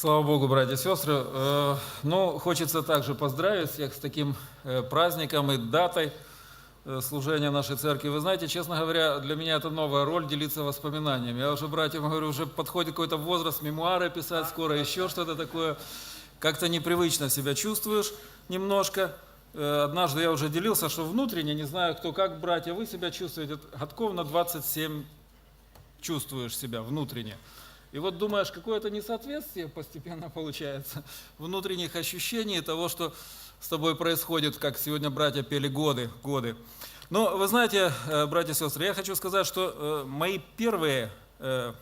Слава Богу, братья и сестры. Э, Ну, хочется также поздравить всех с таким э, праздником и датой э, служения нашей церкви. Вы знаете, честно говоря, для меня это новая роль делиться воспоминаниями. Я уже братьям говорю, уже подходит какой-то возраст, мемуары писать скоро, еще что-то такое. Как-то непривычно себя чувствуешь немножко. Однажды я уже делился, что внутренне, не знаю кто как, братья, вы себя чувствуете, годков на 27 чувствуешь себя внутренне. И вот думаешь, какое-то несоответствие постепенно получается внутренних ощущений того, что с тобой происходит, как сегодня братья пели годы, годы. Но вы знаете, э, братья и сестры, я хочу сказать, что э, мои первые э,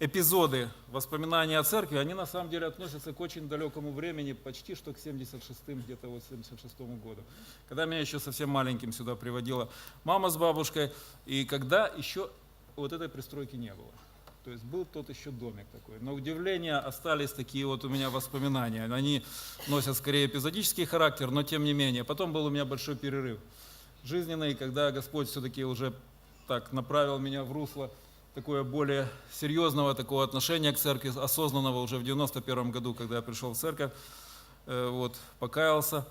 эпизоды воспоминания о церкви, они на самом деле относятся к очень далекому времени, почти что к 76-м, где-то вот 76-му году. Когда меня еще совсем маленьким сюда приводила мама с бабушкой, и когда еще вот этой пристройки не было. То есть был тот еще домик такой. На удивление остались такие вот у меня воспоминания. Они носят скорее эпизодический характер, но тем не менее. Потом был у меня большой перерыв жизненный, когда Господь все-таки уже так направил меня в русло такое более серьезного такого отношения к церкви, осознанного уже в 91 году, когда я пришел в церковь, э, вот, покаялся.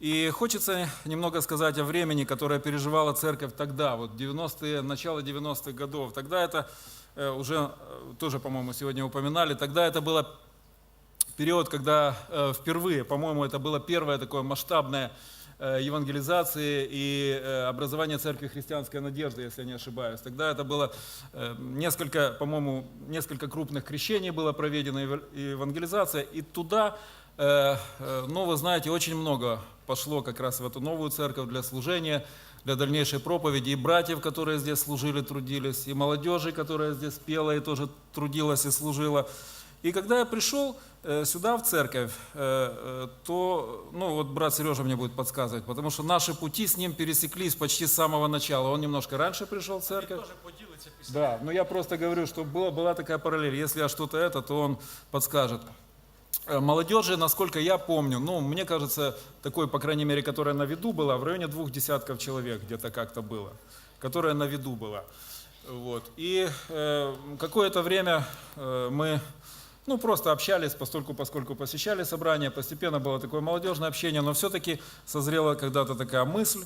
И хочется немного сказать о времени, которое переживала церковь тогда, вот 90-е, начало 90-х годов. Тогда это уже, э, тоже, по-моему, сегодня упоминали, тогда это было период, когда э, впервые, по-моему, это было первое такое масштабное э, евангелизации и э, образование церкви христианской надежды, если я не ошибаюсь. Тогда это было э, несколько, по-моему, несколько крупных крещений было проведено, евангелизация, и туда, э, э, ну, вы знаете, очень много пошло как раз в эту новую церковь для служения, для дальнейшей проповеди, и братьев, которые здесь служили, трудились, и молодежи, которая здесь пела и тоже трудилась и служила. И когда я пришел э, сюда, в церковь, э, э, то, ну вот брат Сережа мне будет подсказывать, потому что наши пути с ним пересеклись почти с самого начала. Он немножко раньше пришел в церковь. Да, но я просто говорю, что была, была такая параллель. Если я что-то это, то он подскажет. Э, Молодежи, насколько я помню, ну, мне кажется, такой, по крайней мере, которая на виду была, в районе двух десятков человек где-то как-то было, которая на виду была. Вот. И э, какое-то время э, мы ну, просто общались, постольку, поскольку посещали собрания, постепенно было такое молодежное общение, но все-таки созрела когда-то такая мысль,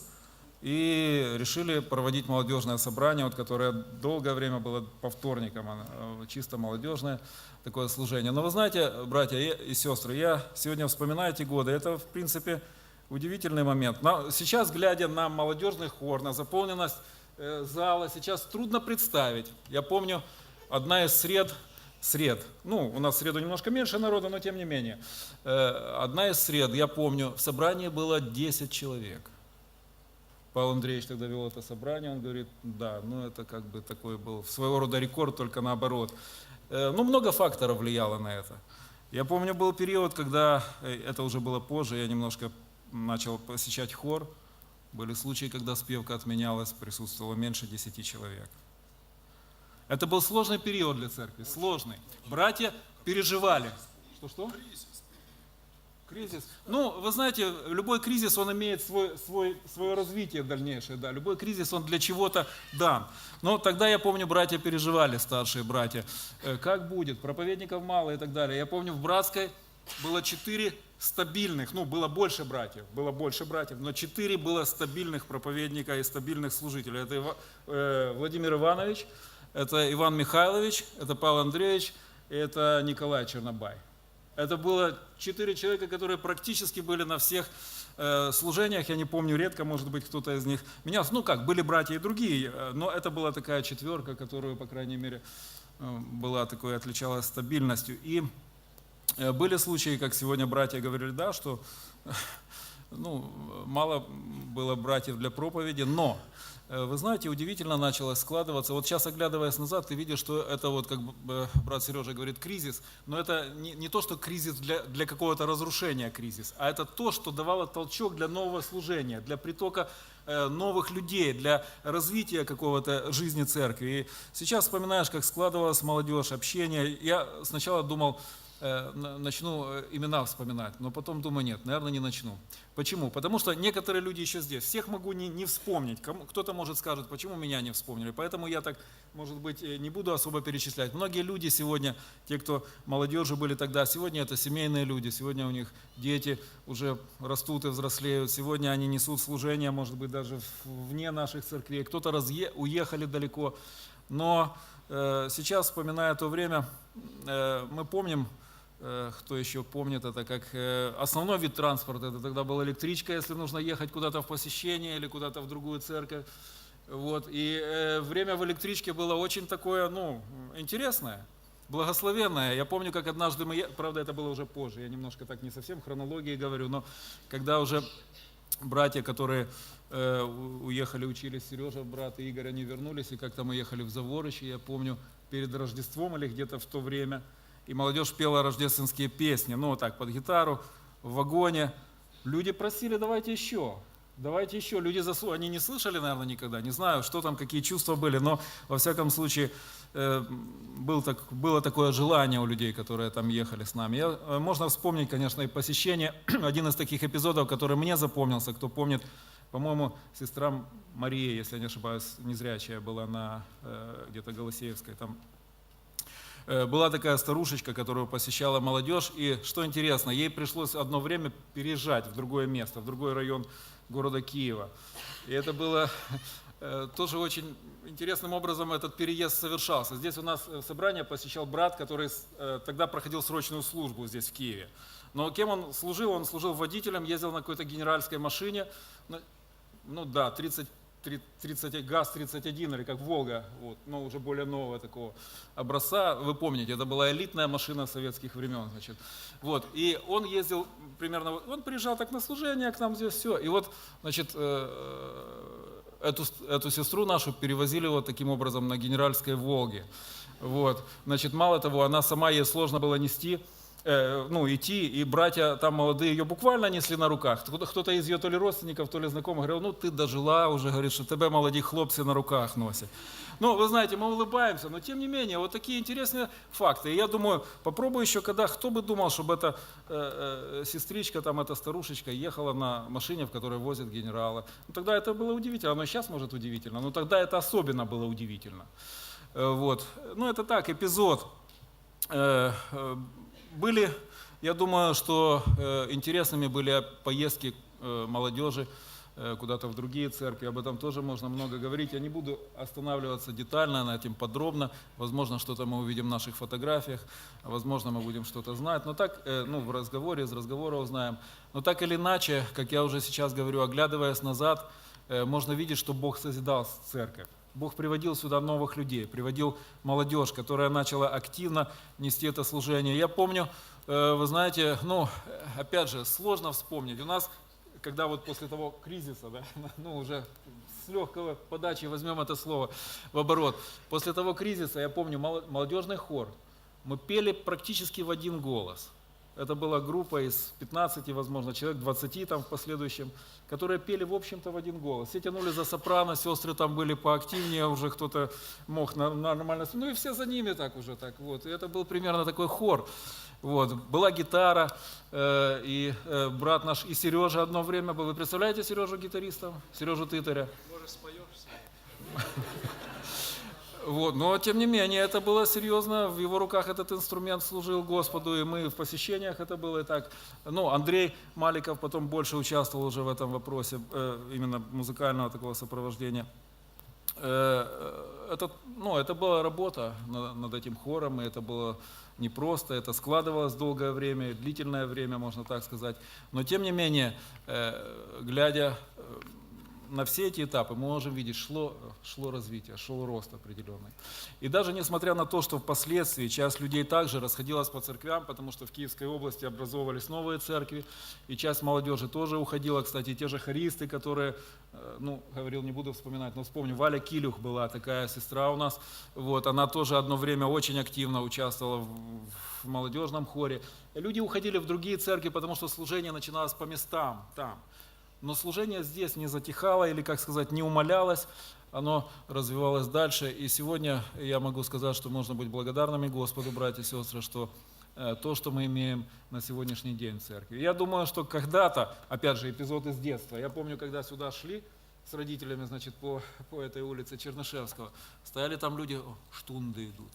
и решили проводить молодежное собрание, вот, которое долгое время было по вторникам, оно, э, чисто молодежное такое служение. Но вы знаете, братья и сестры, я сегодня вспоминаю эти годы, это, в принципе, удивительный момент. Сейчас, глядя на молодежный хор, на заполненность э, зала, сейчас трудно представить. Я помню, одна из сред, сред, ну, у нас в среду немножко меньше народа, но тем не менее, э, одна из сред, я помню, в собрании было 10 человек. Павел Андреевич тогда вел это собрание, он говорит, да, ну это как бы такой был своего рода рекорд, только наоборот. Э, Ну, много факторов влияло на это. Я помню, был период, когда, э, это уже было позже, я немножко начал посещать хор. Были случаи, когда спевка отменялась, присутствовало меньше 10 человек. Это был сложный период для церкви, сложный. Братья переживали. Что-что? Кризис. Ну, вы знаете, любой кризис, он имеет свой, свой, свое развитие дальнейшее, да. Любой кризис, он для чего-то дан. Но тогда, я помню, братья переживали, старшие братья, э, как будет, проповедников мало и так далее. Я помню, в Братской было четыре стабильных, ну, было больше братьев, было больше братьев, но четыре было стабильных проповедника и стабильных служителей. Это Ива- э, Владимир Иванович, это Иван Михайлович, это Павел Андреевич, это Николай Чернобай. Это было четыре человека, которые практически были на всех э, служениях. Я не помню, редко, может быть, кто-то из них менялся. Ну как, были братья и другие, э, но это была такая четверка, которую, по крайней мере, э, была такой, отличалась стабильностью. И э, были случаи, как сегодня братья говорили, да, что ну, мало было братьев для проповеди, но э, вы знаете, удивительно началось складываться. Вот сейчас, оглядываясь назад, ты видишь, что это вот, как э, брат Сережа говорит, кризис. Но это не, не то, что кризис для, для какого-то разрушения кризис, а это то, что давало толчок для нового служения, для притока э, новых людей, для развития какого-то жизни церкви. И сейчас вспоминаешь, как складывалась молодежь, общение. Я сначала думал, начну э, имена вспоминать, но потом думаю, нет, наверное, не начну. Почему? Потому что некоторые люди еще здесь. Всех могу не, не вспомнить. Кто-то может скажет, почему меня не вспомнили. Поэтому я так, может быть, э, не буду особо перечислять. Многие люди сегодня, те, кто молодежи были тогда, сегодня это семейные люди. Сегодня у них дети уже растут и взрослеют. Сегодня они несут служение, может быть, даже вне наших церквей. Кто-то разъе- уехали далеко. Но э, сейчас, вспоминая то время, э, мы помним, э, кто еще помнит это, как э, основной вид транспорта, это тогда была электричка, если нужно ехать куда-то в посещение или куда-то в другую церковь. Вот. И э, время в электричке было очень такое, ну, интересное, благословенное. Я помню, как однажды мы, правда, это было уже позже, я немножко так не совсем хронологии говорю, но когда уже братья, которые э, уехали, учились, Сережа, брат и Игорь, они вернулись, и как-то мы ехали в Заворище, я помню, перед Рождеством или где-то в то время, и молодежь пела рождественские песни, ну, вот так, под гитару, в вагоне. Люди просили, давайте еще, давайте еще. Люди засу... они не слышали, наверное, никогда, не знаю, что там, какие чувства были, но, во всяком случае, э, был так, было такое желание у людей, которые там ехали с нами. Я, э, можно вспомнить, конечно, и посещение. Один из таких эпизодов, который мне запомнился, кто помнит, по-моему, сестра Мария, если я не ошибаюсь, незрячая была на э, где-то Голосеевской, там была такая старушечка, которую посещала молодежь, и что интересно, ей пришлось одно время переезжать в другое место, в другой район города Киева. И это было э, тоже очень интересным образом этот переезд совершался. Здесь у нас э, собрание посещал брат, который э, тогда проходил срочную службу здесь в Киеве. Но кем он служил? Он служил водителем, ездил на какой-то генеральской машине. Ну, ну да, 30, 30, ГАЗ-31 или как Волга, вот, но уже более нового такого образца. Вы помните, это была элитная машина советских времен. Значит. Вот, и он ездил примерно, он приезжал так на служение к нам здесь, все. И вот, значит, э, эту, эту сестру нашу перевозили вот таким образом на генеральской Волге. Вот. Значит, мало того, она сама, ей сложно было нести, ну, идти, и братья там молодые ее буквально несли на руках. Кто- Кто-то из ее то ли родственников, то ли знакомых говорил, ну, ты дожила уже, говорит, что тебя молоді хлопцы на руках носят. Ну, вы знаете, мы улыбаемся, но тем не менее, вот такие интересные факты. И я думаю, попробую еще, когда, кто бы думал, чтобы эта э, э, сестричка, там, эта старушечка ехала на машине, в которой возят генерала. Ну, тогда это было удивительно, оно и сейчас может удивительно, но тогда это особенно было удивительно. Э, Вот. Ну, это так, эпизод. Э, э, Были, я думаю, что э, интересными были поездки э, молодежи э, куда-то в другие церкви. Об этом тоже можно много говорить. Я не буду останавливаться детально на этом подробно. Возможно, что-то мы увидим в наших фотографиях, возможно, мы будем что-то знать. Но так, ну, в разговоре, из разговора узнаем. Но так или иначе, как я уже сейчас говорю, оглядываясь назад, можно видеть, что Бог созидал церковь. Бог приводил сюда новых людей, приводил молодежь, которая начала активно нести это служение. Я помню, э, вы знаете, ну, опять же, сложно вспомнить. У нас, когда вот после того кризиса, да, ну, уже с легкого подачи возьмем это слово в оборот. После того кризиса, я помню, молодежный хор, мы пели практически в один голос. Это была группа из 15, возможно, человек 20 там в последующем, которые пели, в общем-то, в один голос. Все тянули за сопрано, сестры там были поактивнее, уже кто-то мог нормально... Ну и все за ними так уже так вот. И это был примерно такой хор. Вот. Была гитара, э, и э, брат наш, и Сережа одно время был. Вы представляете Сережу гитаристом? Сережу Тытаря? Вот, но тем не менее, это было серьезно, в его руках этот инструмент служил Господу, и мы в посещениях это было и так. Ну, Андрей Маликов потом больше участвовал уже в этом вопросе, э, именно музыкального такого сопровождения. Э, э, это, ну, это была работа на- над этим хором, и это было непросто, это складывалось долгое время, длительное время, можно так сказать. Но тем не менее, глядя на все эти этапы мы можем видеть, шло, шло развитие, шел рост определенный. И даже несмотря на то, что впоследствии часть людей также расходилась по церквям, потому что в Киевской области образовывались новые церкви, и часть молодежи тоже уходила, кстати, те же хористы, которые, э, ну, говорил, не буду вспоминать, но вспомню, Валя Килюх была такая сестра у нас, вот, она тоже одно время очень активно участвовала в, в молодежном хоре. Люди уходили в другие церкви, потому что служение начиналось по местам, там. Но служение здесь не затихало или, как сказать, не умалялось, оно развивалось дальше. И сегодня я могу сказать, что можно быть благодарными Господу, братья и сестры, что э, то, что мы имеем на сегодняшний день в церкви. Я думаю, что когда-то, опять же, эпизод из детства, я помню, когда сюда шли с родителями, значит, по, по этой улице Чернышевского, стояли там люди, «О, штунды идут.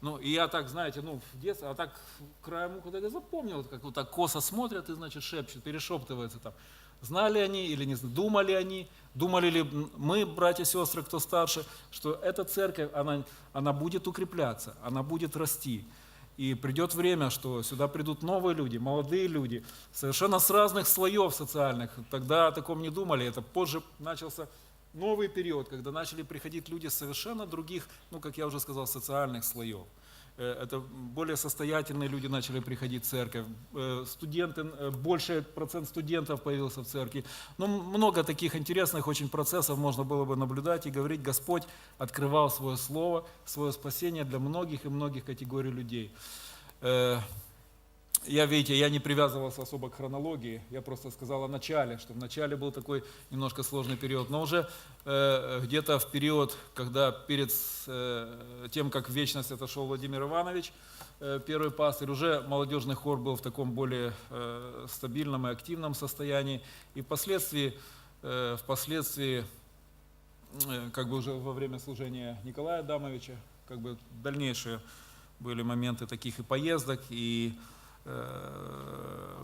Ну, и я так, знаете, ну, в детстве, а так краем уха так и запомнил, как вот так косо смотрят и, значит, шепчут, перешептываются там. Знали они или не знали, думали они, думали ли мы, братья и сестры, кто старше, что эта церковь, она, она будет укрепляться, она будет расти. И придет время, что сюда придут новые люди, молодые люди, совершенно с разных слоев социальных. Тогда о таком не думали, это позже начался новый период, когда начали приходить люди совершенно других, ну, как я уже сказал, социальных слоев. Э, Это более состоятельные люди начали приходить в церковь, э, студенты, э, больший процент студентов появился в церкви. Ну, много таких интересных очень процессов можно было бы наблюдать и говорить, Господь открывал свое слово, свое спасение для многих и многих категорий людей. Я, видите, я не привязывался особо к хронологии, я просто сказал о начале, что в начале был такой немножко сложный период, но уже э, где-то в период, когда перед э, тем, как в вечность отошел Владимир Иванович, э, первый пастырь, уже молодежный хор был в таком более э, стабильном и активном состоянии, и впоследствии, э, впоследствии э, как бы уже во время служения Николая Адамовича, как бы дальнейшие были моменты таких и поездок, и э,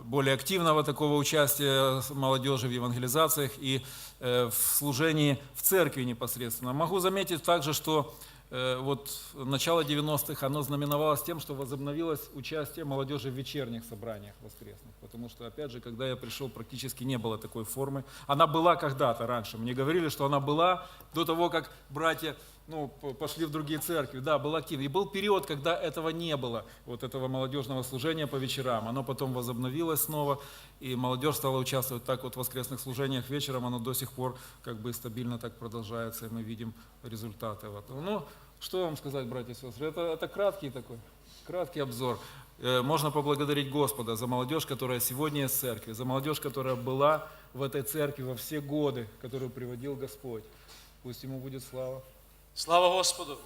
более активного такого участия молодежи в евангелизациях и э, в служении в церкви непосредственно. Могу заметить также, что э, вот начало 90-х, оно знаменовалось тем, что возобновилось участие молодежи в вечерних собраниях воскресных. Потому что, опять же, когда я пришел, практически не было такой формы. Она была когда-то раньше. Мне говорили, что она была до того, как братья ну, пошли в другие церкви. Да, был активный. И был период, когда этого не было, вот этого молодежного служения по вечерам. Оно потом возобновилось снова, и молодежь стала участвовать так вот в воскресных служениях вечером. Оно до сих пор как бы стабильно так продолжается, и мы видим результаты этого. Ну, что вам сказать, братья и сестры? Это, это краткий такой, краткий обзор. Э, Можно поблагодарить Господа за молодежь, которая сегодня из церкви, за молодежь, которая была в этой церкви во все годы, которую приводил Господь. Пусть Ему будет слава. Слава Господу!